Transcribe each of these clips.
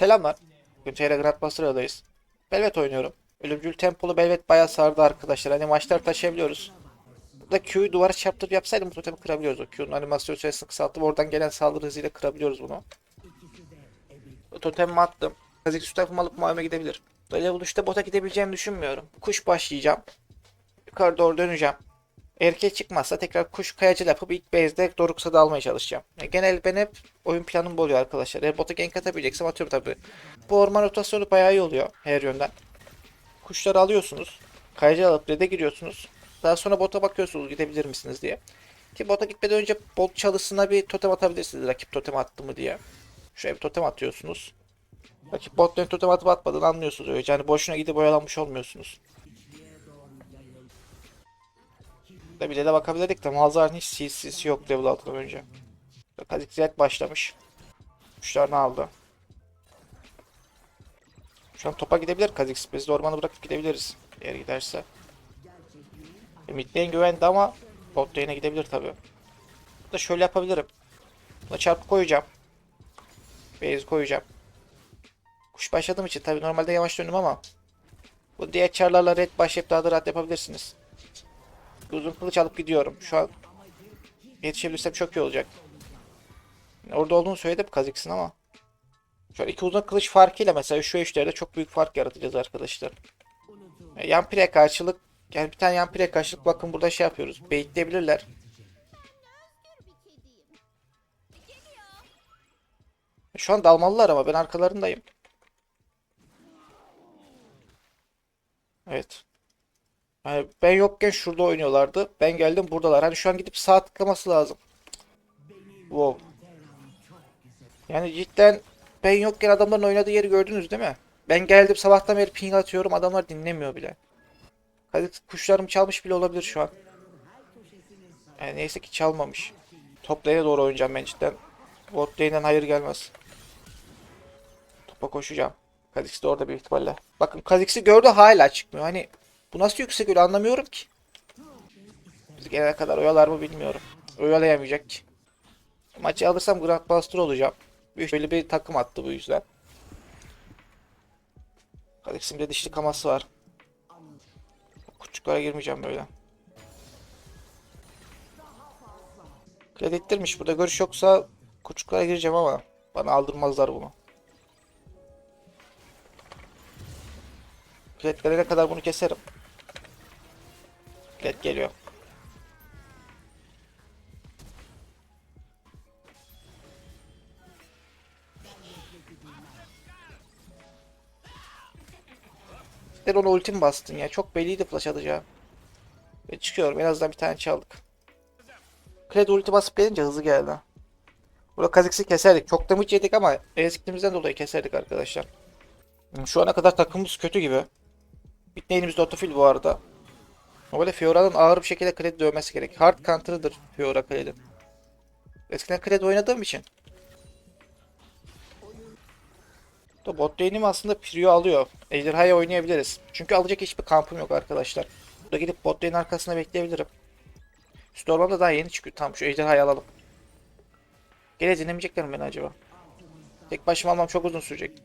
Selamlar. Bugün TR Grandmaster'dayız. Belvet oynuyorum. Ölümcül tempolu Belvet bayağı sardı arkadaşlar. Hani maçlar taşıyabiliyoruz. Burada Q'yu duvara çarptırıp yapsaydım bu totemi kırabiliyoruz. O Q'nun animasyon süresini kısaltıp oradan gelen saldırı hızıyla kırabiliyoruz bunu. Bu totemimi attım. Kazik su alıp muayene gidebilir. Level 3'te bota gidebileceğimi düşünmüyorum. Kuş başlayacağım. Yukarı doğru döneceğim. Erkeğe çıkmazsa tekrar kuş kayacı yapıp ilk base'de Doruksa da almaya çalışacağım. Ya genel ben hep oyun planım bu oluyor arkadaşlar. Eğer bota gank atabileceksem atıyorum tabi. Bu orman rotasyonu bayağı iyi oluyor her yönden. Kuşları alıyorsunuz. Kayacı alıp red'e giriyorsunuz. Daha sonra bota bakıyorsunuz gidebilir misiniz diye. Ki bota gitmeden önce bot çalısına bir totem atabilirsiniz rakip totem attı mı diye. Şöyle bir totem atıyorsunuz. Rakip bot totem atıp atmadığını anlıyorsunuz. Yani boşuna gidip oyalanmış olmuyorsunuz. Da bir de, bakabilirdik de Malzar'ın hiç CC'si yok level 6'dan önce. Kazik Zed başlamış. Kuşlarını aldı. Şu an topa gidebilir Kazik. Biz de ormanı bırakıp gidebiliriz. Eğer giderse. E, mid lane güvendi ama bot lane'e gidebilir tabi. Da şöyle yapabilirim. Buna çarpı koyacağım. Base koyacağım. Kuş başladığım için tabi normalde yavaş döndüm ama bu diğer çarlarla red başlayıp daha da rahat yapabilirsiniz. Uzun kılıç alıp gidiyorum. Şu an yetişebilirsem çok iyi olacak. Orada olduğunu söyledim Kaziksin ama. An iki uzun kılıç farkıyla mesela şu işlerde çok büyük fark yaratacağız arkadaşlar. E, Yan pire karşılık yani bir tane yan pire karşılık bakın burada şey yapıyoruz. Baitleyebilirler. Şu an dalmalılar ama ben arkalarındayım. Evet. Yani ben yokken şurada oynuyorlardı. Ben geldim buradalar. Hani şu an gidip sağ tıklaması lazım. Wow. Yani cidden ben yokken adamların oynadığı yeri gördünüz değil mi? Ben geldim sabahtan beri ping atıyorum adamlar dinlemiyor bile. Hadi kuşlarım çalmış bile olabilir şu an. Yani neyse ki çalmamış. Top lane'e doğru oynayacağım ben cidden. Bot lane'den hayır gelmez. Topa koşacağım. Kha'Zix de orada büyük ihtimalle. Bakın Kha'Zix'i gördü hala çıkmıyor. Hani bu nasıl yüksek öyle anlamıyorum ki. Biz gelene kadar oyalar mı bilmiyorum. Oyalayamayacak ki. Maçı alırsam Grandmaster olacağım. Böyle bir takım attı bu yüzden. Bir de dişli kaması var. Küçüklere girmeyeceğim böyle. Kredittirmiş. Burada görüş yoksa küçüklere gireceğim ama bana aldırmazlar bunu. Kred gelene kadar bunu keserim. Kred geliyor. Sen ona ultim bastın ya. Çok belliydi flash atacağı. Ve çıkıyorum. En azından bir tane çaldık. Kred ulti basıp gelince hızlı geldi. Burada Kha'Zix'i keserdik. Çok damage yedik ama ezikliğimizden dolayı keserdik arkadaşlar. Şu ana kadar takımımız kötü gibi. Bitnane'imiz de otofil bu arada. Böyle Fiora'nın ağır bir şekilde kredi dövmesi gerek. Hard counter'ıdır Fiora kredi. Eskiden kredi oynadığım için. Da bot lane'im aslında Prio alıyor. Ejderha'ya oynayabiliriz. Çünkü alacak hiçbir kampım yok arkadaşlar. Burada gidip bot lane arkasına bekleyebilirim. Üst ormanda daha yeni çıkıyor. Tamam şu ejderhayı alalım. Gene dinlemeyecekler mi beni acaba? Tek başıma almam çok uzun sürecek.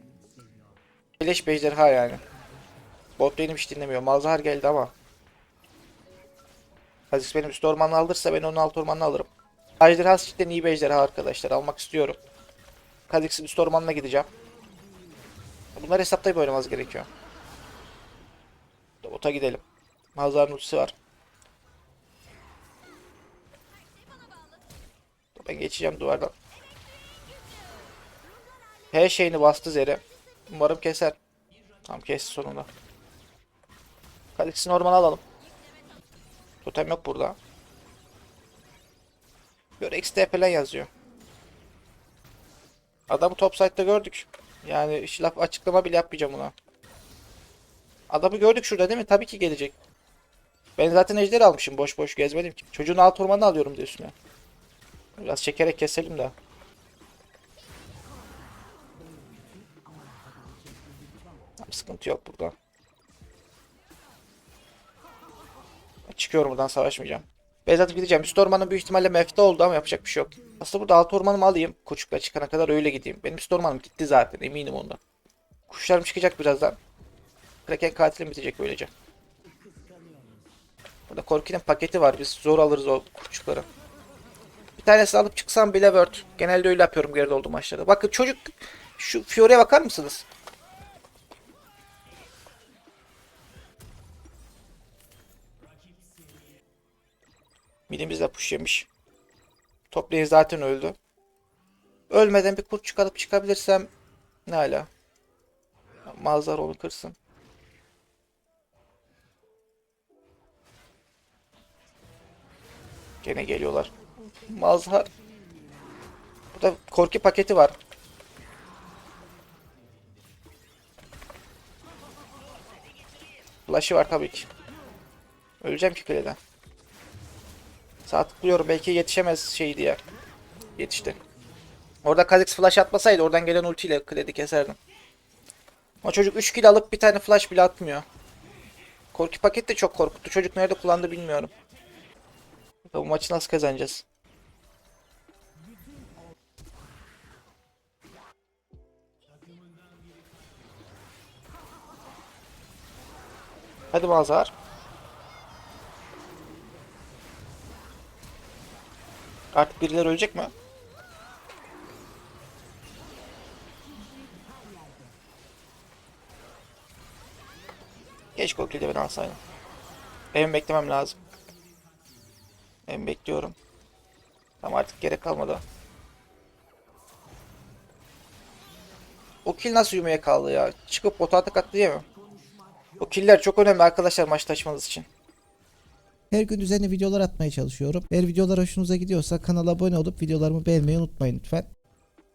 Beleş bir ejderha yani. Bot lane'im hiç dinlemiyor. Malzahar geldi ama. Aziz benim üst ormanını alırsa ben onun alt ormanını alırım. Ejderha cidden iyi bir ejderha arkadaşlar. Almak istiyorum. Kha'Zix'in üst ormanına gideceğim. Bunları hesaplayıp oynamamız gerekiyor. Ota gidelim. Malzahar ultisi var. Ben geçeceğim duvardan. Her şeyini bastı Zeri. Umarım keser. Tamam kesti sonunda. Kalix'in ormanı alalım. Totem yok burada. Böyle XT falan yazıyor. Adamı top side'da gördük. Yani hiç laf açıklama bile yapmayacağım buna. Adamı gördük şurada değil mi? Tabii ki gelecek. Ben zaten ejder almışım. Boş boş gezmedim ki. Çocuğun alt ormanını alıyorum diye üstüne. Biraz çekerek keselim de. Sıkıntı yok burada. Çıkıyorum buradan savaşmayacağım. Beyaz atıp gideceğim. Üst ormanın büyük ihtimalle mefte oldu ama yapacak bir şey yok. Aslında burada alt ormanımı alayım. Koçukla çıkana kadar öyle gideyim. Benim üst ormanım gitti zaten eminim ondan. Kuşlarım çıkacak birazdan. Kraken katilim bitecek böylece. Burada Korki'nin paketi var. Biz zor alırız o kurçukları. Bir tanesini alıp çıksam bile word. Genelde öyle yapıyorum geride olduğum maçlarda. Bakın çocuk şu Fiore'ye bakar mısınız? Midimiz de push yemiş. Top lane zaten öldü. Ölmeden bir kurt çıkarıp çıkabilirsem ne ala. Mazhar onu kırsın. Gene geliyorlar. Mazhar. Burada korki paketi var. Flash'ı var tabii ki. Öleceğim ki kuleden. Sağ tıklıyorum belki yetişemez şey diye. Yetişti. Orada Kha'Zix flash atmasaydı oradan gelen ultiyle kredi keserdim. O çocuk 3 kill alıp bir tane flash bile atmıyor. Korki paket de çok korkuttu. Çocuk nerede kullandı bilmiyorum. Bu maçı nasıl kazanacağız? Hadi Mazhar. Artık birileri ölecek mi? Geç Korki'yi de ben alsaydım. Benim beklemem lazım. Ben bekliyorum. Tamam artık gerek kalmadı. O kill nasıl yumaya kaldı ya? Çıkıp bota atak attı diye mi? O killer çok önemli arkadaşlar maç taşımanız için. Her gün düzenli videolar atmaya çalışıyorum. Eğer videolar hoşunuza gidiyorsa kanala abone olup videolarımı beğenmeyi unutmayın lütfen.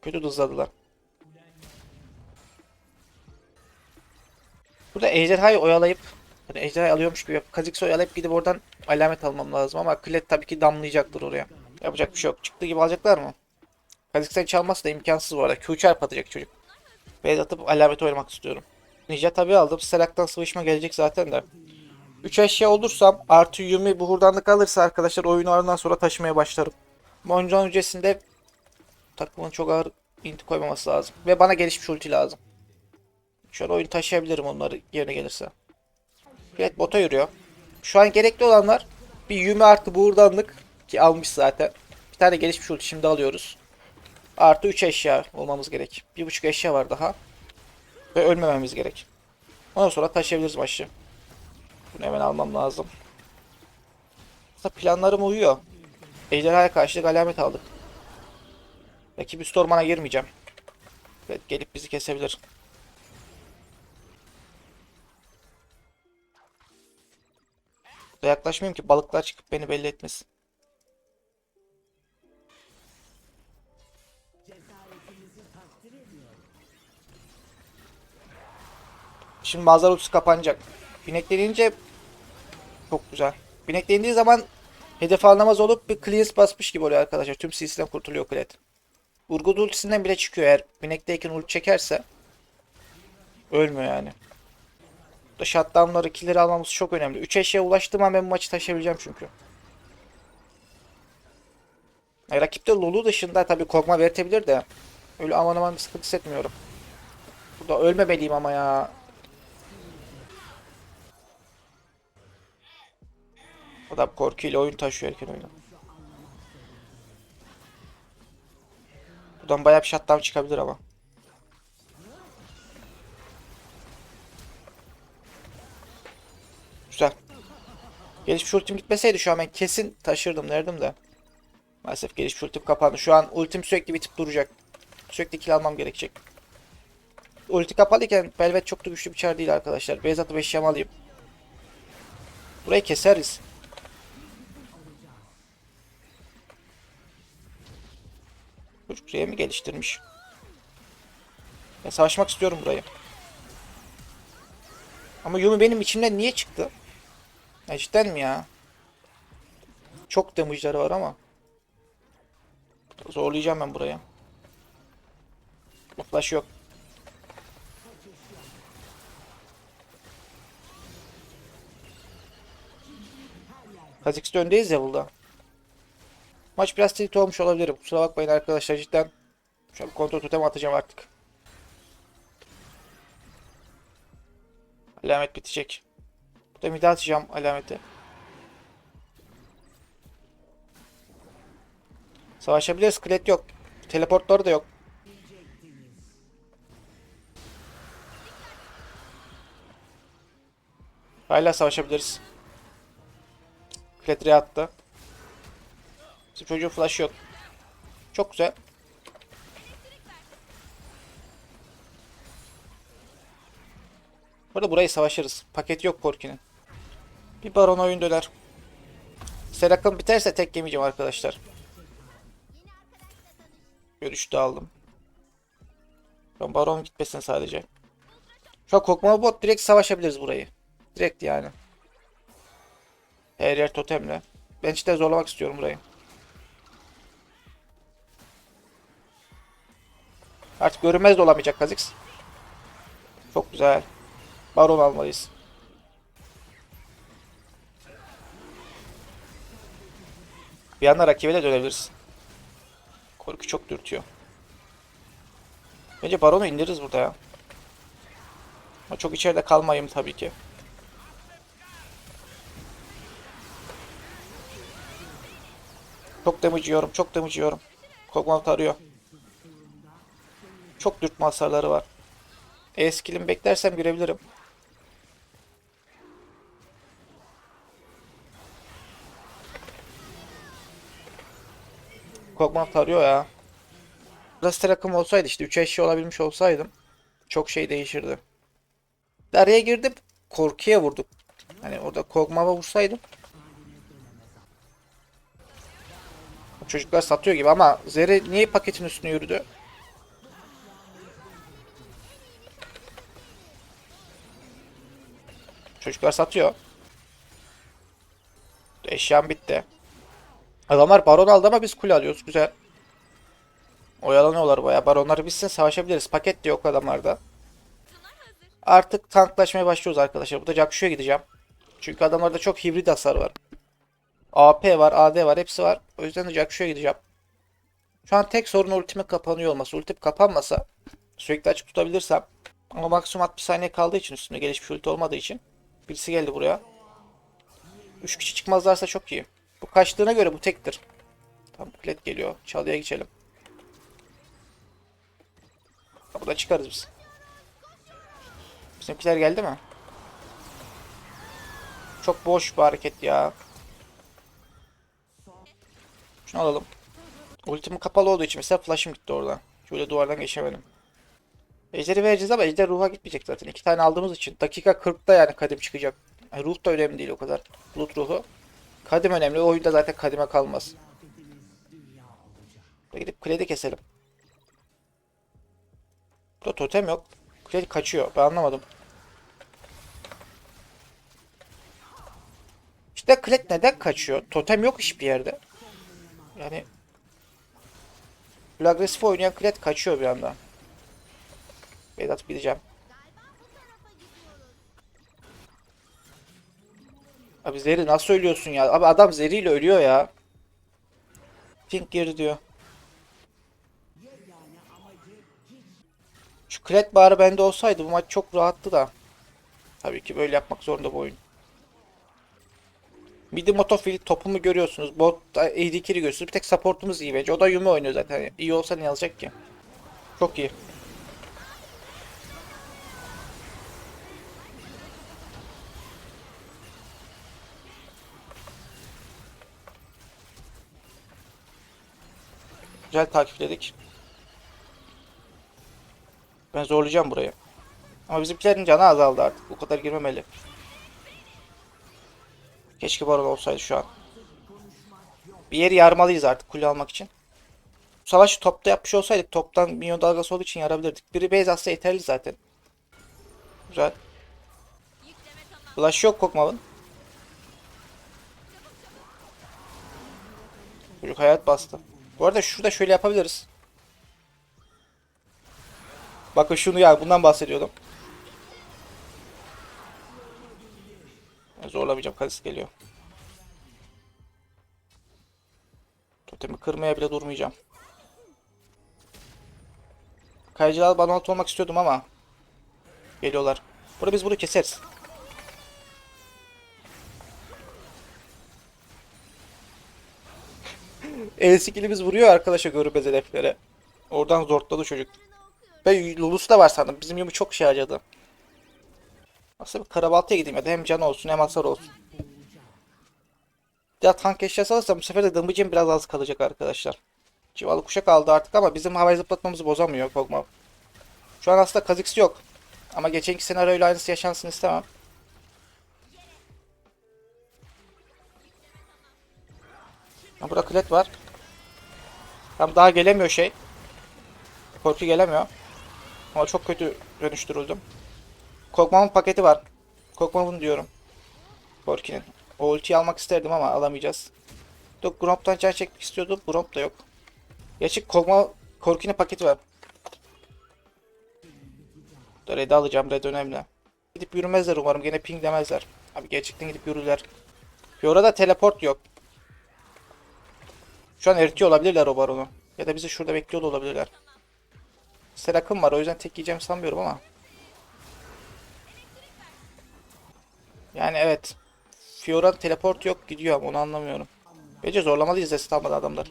Kötü hızladılar. Burada ejderhayı oyalayıp yani ejderhayı alıyormuş gibi yapıp Kha'Zix'i oyalayıp gidip oradan alamet almam lazım ama Klet tabii ki damlayacaktır oraya. Yapacak bir şey yok. Çıktığı gibi alacaklar mı? Kha'Zix'ten çalması da imkansız bu arada. Q çarp atacak çocuk. Beyaz atıp alamet oynamak istiyorum. Ninja tabii aldım. Selak'tan sıvışma gelecek zaten de. 3 eşya olursam artı Yumi bu hurdanlık alırsa arkadaşlar oyunu ardından sonra taşımaya başlarım. Ama Ondan öncesinde takımın çok ağır inti koymaması lazım. Ve bana gelişmiş ulti lazım. An oyunu taşıyabilirim onları yerine gelirse. Evet bota yürüyor. Şu an gerekli olanlar bir Yumi artı buğurdanlık ki almış zaten. Bir tane gelişmiş ulti şimdi alıyoruz. Artı 3 eşya olmamız gerek. Bir buçuk eşya var daha. Ve ölmememiz gerek. Ondan sonra taşıyabiliriz maçı. Bunu hemen almam lazım. Aslında planlarım uyuyor. Ejderhaya karşılık alamet aldık. Rakip üst ormana girmeyeceğim. Ve gelip bizi kesebilir. Da yaklaşmayayım ki balıklar çıkıp beni belli etmesin. Şimdi manzara ultisi kapanacak. Bineklenince çok güzel. Bineklendiği zaman hedef anlamaz olup bir clearance basmış gibi oluyor arkadaşlar. Tüm CC'den kurtuluyor Klet. Urgut ultisinden bile çıkıyor eğer binekteyken ulti çekerse. Ölmüyor yani. Burada shutdown'ları, kill'leri almamız çok önemli. 3 eşeğe ulaştığım an ben maçı taşıyabileceğim çünkü. Yani rakipte Lulu dışında tabii korkma vertebilir de. Öyle aman aman sıkıntı hissetmiyorum. Burada ölmemeliyim ama ya. Adam korkuyla oyun taşıyor erken oyunu. Buradan bayağı bir shutdown çıkabilir ama. Güzel. Gelişmiş ultim gitmeseydi şu an ben kesin taşırdım derdim de. Maalesef gelişmiş ultim kapandı. Şu an ultim sürekli bitip duracak. Sürekli kill almam gerekecek. Ulti kapalıyken Velvet çok da güçlü bir çar değil arkadaşlar. Atıp eşyamı alayım. Burayı keseriz. Çocuk R'ye mi geliştirmiş? Ben savaşmak istiyorum burayı. Ama Yumi benim içimden niye çıktı? Ya mi ya? Çok damage'ları var ama. Zorlayacağım ben buraya. Flash yok. Kha'Zix'te öndeyiz ya burada. Maç biraz tilt olmuş olabilir. Kusura bakmayın arkadaşlar cidden. Şu an kontrol totem atacağım artık. Alamet bitecek. Burada mide atacağım alameti. Savaşabiliriz. Klet yok. Teleportları da yok. Hala savaşabiliriz. Kletri'ye attı. Çocuğun flash yok. Çok güzel. Burada burayı savaşırız. Paket yok Korki'nin. Bir baron oyun döner. Serakım biterse tek yemeyeceğim arkadaşlar. Görüş de aldım. Ben baron gitmesin sadece. Şu an bot direkt savaşabiliriz burayı. Direkt yani. Her yer totemle. Ben işte zorlamak istiyorum burayı. Artık görünmez de olamayacak Kha'Zix. Çok güzel. Baron almalıyız. Bir yandan rakibe de dönebiliriz. Korku çok dürtüyor. Bence Baron'u indiririz burada ya. Ama çok içeride kalmayayım tabii ki. Çok damage yiyorum, çok damage yiyorum. Kog'Maw tarıyor. Çok dürtme hasarları var. E skill'imi beklersem görebilirim. Kog'Maw tarıyor ya. Raster akım olsaydı işte 3 eşya olabilmiş olsaydım çok şey değişirdi. Araya girdim korkuya vurduk. Hani orada Kog'Maw'a vursaydım. Çocuklar satıyor gibi ama Zeri niye paketin üstüne yürüdü? Çocuklar satıyor. Eşyam bitti. Adamlar baron aldı ama biz kule alıyoruz. Güzel. Oyalanıyorlar bayağı. Baronları bitsin savaşabiliriz. Paket de yok adamlarda. Artık tanklaşmaya başlıyoruz arkadaşlar. Burada Jakşu'ya gideceğim. Çünkü adamlarda çok hibrit hasar var. AP var, AD var. Hepsi var. O yüzden de Jakşu'ya gideceğim. Şu an tek sorun ultimi kapanıyor olması. Ultim kapanmasa sürekli açık tutabilirsem ama maksimum 60 saniye kaldığı için üstünde gelişmiş ulti olmadığı için birisi geldi buraya. 3 kişi çıkmazlarsa çok iyi. Bu kaçtığına göre bu tektir. Tam klet geliyor. Çalıya geçelim. Burada çıkarız biz. Bizimkiler geldi mi? Çok boş bir hareket ya. Şunu alalım. Ultim kapalı olduğu için mesela flash'ım gitti orada. Şöyle duvardan geçemedim. Ejderi vereceğiz ama ejder ruha gitmeyecek zaten. İki tane aldığımız için. Dakika 40'ta yani kadim çıkacak. Yani ruh da önemli değil o kadar. Bulut ruhu. Kadim önemli. O oyunda zaten kadime kalmaz. Gidip kredi keselim. Burada totem yok. Kredi kaçıyor. Ben anlamadım. İşte Kled neden kaçıyor? Totem yok hiçbir yerde. Yani agresif oynayan Kled kaçıyor bir anda. Vedat gideceğim. Abi Zeri nasıl ölüyorsun ya? Abi adam Zeri ile ölüyor ya. Pink girdi diyor. Şu Kled bari bende olsaydı bu maç çok rahattı da. Tabii ki böyle yapmak zorunda bu oyun. Midi Motofil topumu görüyorsunuz. Bot AD carry görüyorsunuz. Bir tek supportumuz iyi bence. O da Yumi oynuyor zaten. İyi olsa ne alacak ki? Çok iyi. Güzel takipledik. Ben zorlayacağım burayı. Ama bizimkilerin canı azaldı artık. Bu kadar girmemeli. Keşke baron olsaydı şu an. Bir yeri yarmalıyız artık kule almak için. Bu savaşı topta yapmış olsaydık toptan minyon dalgası olduğu için yarabilirdik. Biri base atsa yeterli zaten. Güzel. Flash yok Kokmav'ın. Çocuk hayat bastı. Bu arada şurada şöyle yapabiliriz. Bakın şunu ya bundan bahsediyordum. Zorlamayacağım. Kalis geliyor. Totemi kırmaya bile durmayacağım. Kayıcılar bana olmak istiyordum ama geliyorlar. Burada biz bunu keseriz. El skillimiz vuruyor arkadaşa görünmez hedeflere. Oradan zortladı çocuk. Ben Lulus da var sandım. Bizim Yumi çok şey harcadı. Aslında bir karabaltaya gideyim ya da hem can olsun hem hasar olsun. Ya tank eşyası alırsam bu sefer de damage'im biraz az kalacak arkadaşlar. Civalı kuşak aldı artık ama bizim havayı zıplatmamızı bozamıyor Kog'Maw. Şu an aslında Kha'Zix yok. Ama geçenki senaryoyla aynısı yaşansın istemem. Ha, burada klet var. Tam daha gelemiyor şey. Korku gelemiyor. Ama çok kötü dönüştürüldüm. Kog'Maw'un paketi var. Kog'Maw'un diyorum. Korki'nin. O ultiyi almak isterdim ama alamayacağız. Yok Gromp'tan can çekmek istiyordu. Gromp da yok. Gerçi Kog'Maw Korki'nin paketi var. Da Red'i alacağım. Red önemli. Gidip yürümezler umarım. Gene ping demezler. Abi gerçekten gidip yürürler. Fiora'da teleport yok. Şu an eritiyor olabilirler o baronu. Ya da bizi şurada bekliyor olabilirler. Serakım var o yüzden tek yiyeceğim sanmıyorum ama. Yani evet. Fiora teleport yok gidiyor ama onu anlamıyorum. Bence zorlamalıyız reset almadı adamlar.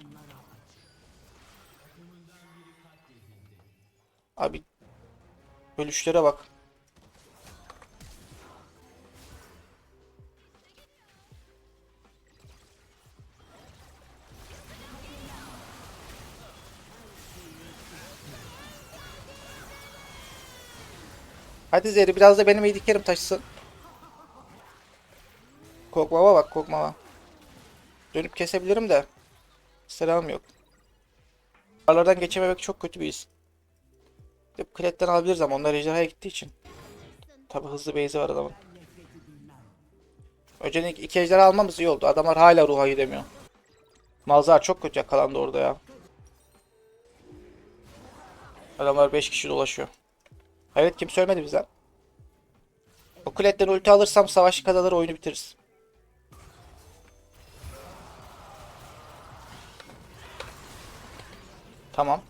Abi bölüşlere bak. Hadi Zeri biraz da benim eğdikerim taşısın. Kokmama bak kokmama. Dönüp kesebilirim de. Selam yok. Aralardan geçememek çok kötü bir his. Kletten alabiliriz ama onlar ejderhaya gittiği için. Tabi hızlı base'i var adamın. Öncelik iki ejderha almamız iyi oldu. Adamlar hala ruha gidemiyor. Malzar çok kötü yakalandı orada ya. Adamlar 5 kişi dolaşıyor. Evet kim söylemedi bize. O kuletten ulti alırsam savaşı kazanır oyunu bitiririz. Tamam.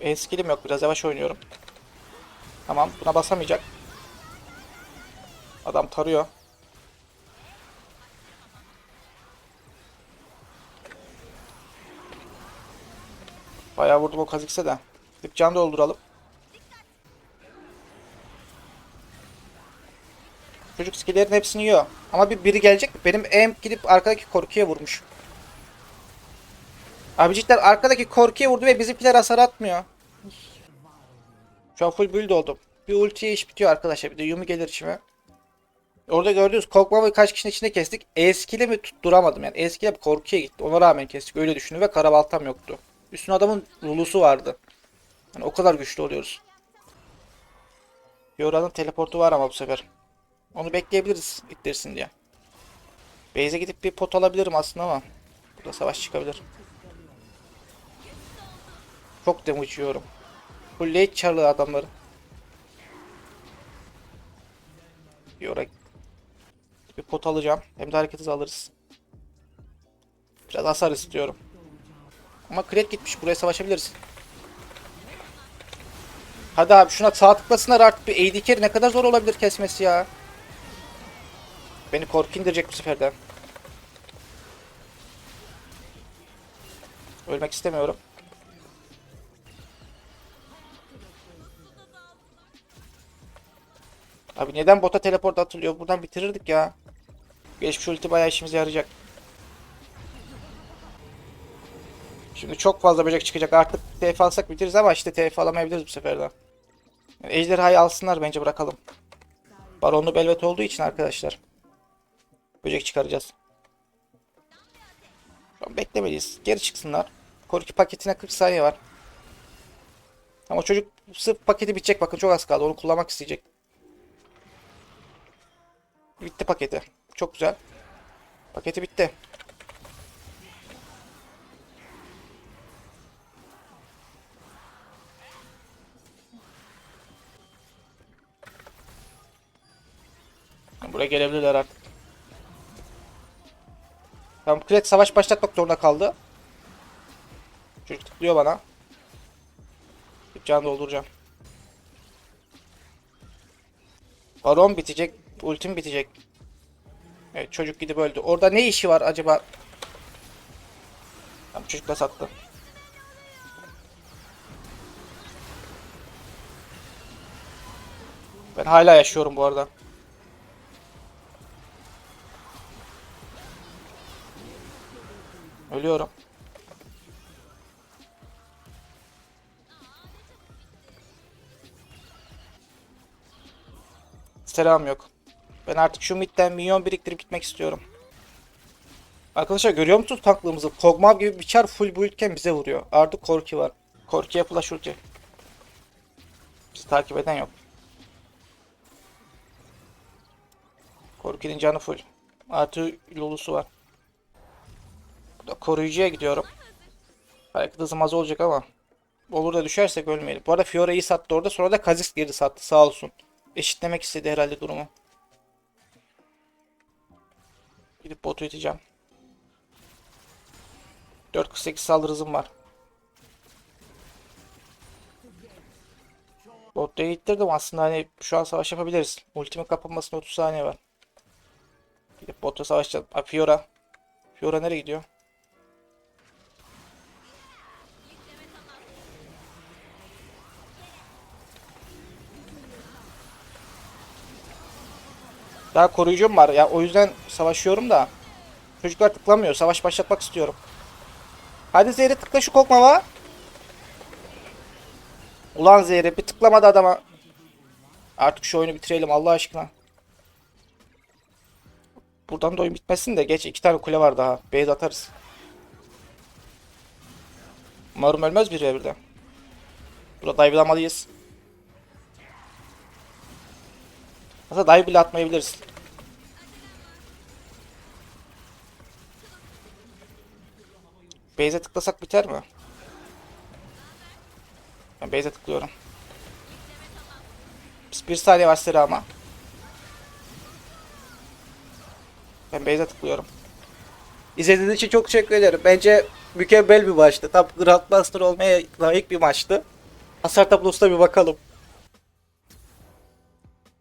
En skillim yok biraz yavaş oynuyorum. Tamam buna basamayacak. Adam tarıyor. Bayağı vurdum o kazıksa da. Gidip can dolduralım. Çocuk skillerin hepsini yiyor. Ama bir biri gelecek. Benim em gidip arkadaki korkuya vurmuş. Abicikler arkadaki korkuya vurdu ve bizimkiler hasar atmıyor. Şu an full build oldum. Bir ultiye iş bitiyor arkadaşlar. Bir de Yumi gelir içime. Orada gördüğünüz Kog'Maw'ı kaç kişinin içinde kestik. Eskili mi tutturamadım yani. Eskili korkuya gitti. Ona rağmen kestik. Öyle düşünün ve karabaltam yoktu. Üstüne adamın lulusu vardı. Yani o kadar güçlü oluyoruz. Yora'nın teleportu var ama bu sefer. Onu bekleyebiliriz ittirsin diye. Base'e gidip bir pot alabilirim aslında ama. Burada savaş çıkabilir. Çok damage yiyorum. Full late çarlı adamları. Yora bir pot alacağım. Hem de hareket hızı alırız. Biraz hasar istiyorum. Ama kret gitmiş. Buraya savaşabiliriz. Hadi abi şuna sağ tıklasınlar artık bir AD ne kadar zor olabilir kesmesi ya. Beni korku indirecek bu sefer. Ölmek istemiyorum. Abi neden bota teleport atılıyor? Buradan bitirirdik ya. Geçmiş ulti bayağı işimize yarayacak. Şimdi çok fazla böcek çıkacak. Artık TF alsak bitiririz ama işte TF alamayabiliriz bu sefer de. Yani ejderhayı alsınlar bence bırakalım. Baronlu belvet olduğu için arkadaşlar. Böcek çıkaracağız. Beklemeliyiz. Geri çıksınlar. Korki paketine 40 saniye var. Ama çocuk sırf paketi bitecek. Bakın çok az kaldı. Onu kullanmak isteyecek. Bitti paketi. Çok güzel. Paketi bitti. Gelebilirler artık. Tamam Kret savaş başlatmak zorunda kaldı. Çocuk tıklıyor bana. Can dolduracağım. Baron bitecek. Ultim bitecek. Evet çocuk gidip öldü. Orada ne işi var acaba? Tamam çocuk da sattı. Ben hala yaşıyorum bu arada. Ölüyorum. Selam yok. Ben artık şu midden minyon biriktirip gitmek istiyorum. Arkadaşlar görüyor musunuz tanklığımızı? Kog'Maw gibi bir çar full buildken bize vuruyor. Artık Korki var. Korki'ye flash ulti. Bizi takip eden yok. Korki'nin canı full. Artı Lulu'su var. Koruyucuya gidiyorum. Belki hızım az olacak ama. Olur da düşersek ölmeyelim. Bu arada Fiora sattı orada. Sonra da Kha'Zix geri sattı sağ olsun. Eşitlemek istedi herhalde durumu. Gidip botu iteceğim. 4.48 saldırı hızım var. Botta ittirdim aslında hani şu an savaş yapabiliriz. Ultimin kapanmasına 30 saniye var. Gidip botta savaşacağım. Ha, Fiora. Fiora nereye gidiyor? Daha koruyucum var ya o yüzden savaşıyorum da. Çocuklar tıklamıyor. Savaş başlatmak istiyorum. Hadi Zehri tıkla şu kokmama. Ulan Zehri bir tıklamadı adama. Artık şu oyunu bitirelim Allah aşkına. Buradan da oyun bitmesin de geç iki tane kule var daha. Base atarız. Umarım ölmez bir birden. Burada dive'lamalıyız. Aslında dive bile atmayabiliriz. Base'e tıklasak biter mi? Ben base'e tıklıyorum. Bir saniye var sıra ama. Ben base'e tıklıyorum. İzlediğiniz için çok teşekkür ederim. Bence mükemmel bir maçtı. Tam Grandmaster olmaya layık bir maçtı. Hasar tablosuna bir bakalım.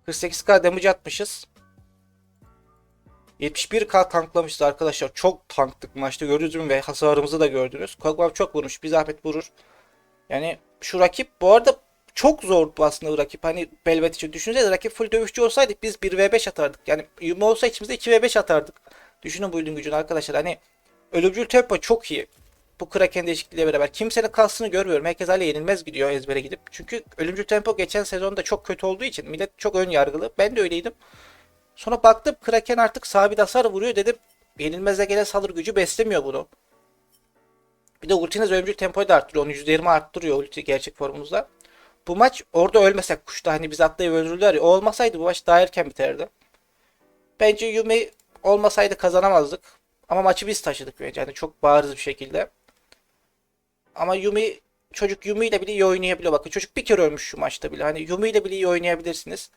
48k damage atmışız. 71k tanklamışız arkadaşlar. Çok tanktık maçta gördünüz mü ve hasarımızı da gördünüz. Kog'Maw çok vurmuş. Bir zahmet vurur. Yani şu rakip bu arada çok zor bu aslında rakip. Hani Belvet için düşünsenize rakip full dövüşçü olsaydık biz 1v5 atardık. Yani Yuma olsa içimizde 2v5 atardık. Düşünün bu ürün gücünü arkadaşlar. Hani ölümcül tempo çok iyi. Bu Kraken değişikliğiyle beraber. Kimsenin kastını görmüyorum. Herkes hala yenilmez gidiyor ezbere gidip. Çünkü ölümcül tempo geçen sezonda çok kötü olduğu için millet çok ön yargılı. Ben de öyleydim. Sonra baktım Kraken artık sabit hasar vuruyor dedim. Yenilmez'e gelen saldırı gücü beslemiyor bunu. Bir de ultiniz ölümcül tempoyu da arttırıyor. Onu %20 arttırıyor ulti gerçek formumuzda. Bu maç orada ölmesek kuşta hani biz atlayıp öldürdüler ya. O olmasaydı bu maç daha erken biterdi. Bence Yumi olmasaydı kazanamazdık. Ama maçı biz taşıdık bence. Yani çok bariz bir şekilde. Ama Yumi çocuk Yumi ile bile iyi oynayabiliyor. Bakın çocuk bir kere ölmüş şu maçta bile. Hani Yumi ile bile iyi oynayabilirsiniz.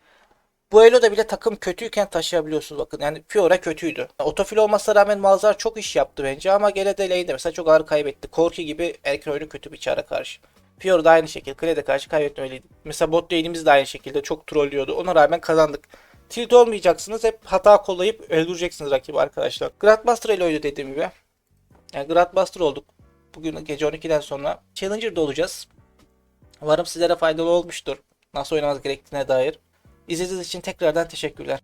Bu Elo'da bile takım kötüyken taşıyabiliyorsunuz bakın. Yani Fiora kötüydü. Otofil olmasına rağmen Malzar çok iş yaptı bence ama gene de lane'de mesela çok ağır kaybetti. Korki gibi erken oyunu kötü bir çara karşı. Fiora da aynı şekilde. Klede karşı kaybetmeliydi. Mesela bot lane'imiz de aynı şekilde çok trollüyordu. Ona rağmen kazandık. Tilt olmayacaksınız. Hep hata kollayıp öldüreceksiniz rakibi arkadaşlar. Grandmaster Elo'ydu dediğim gibi. Yani Grandmaster olduk. Bugün gece 12'den sonra Challenger'da olacağız. Umarım sizlere faydalı olmuştur. Nasıl oynamanız gerektiğine dair. İzlediğiniz için tekrardan teşekkürler.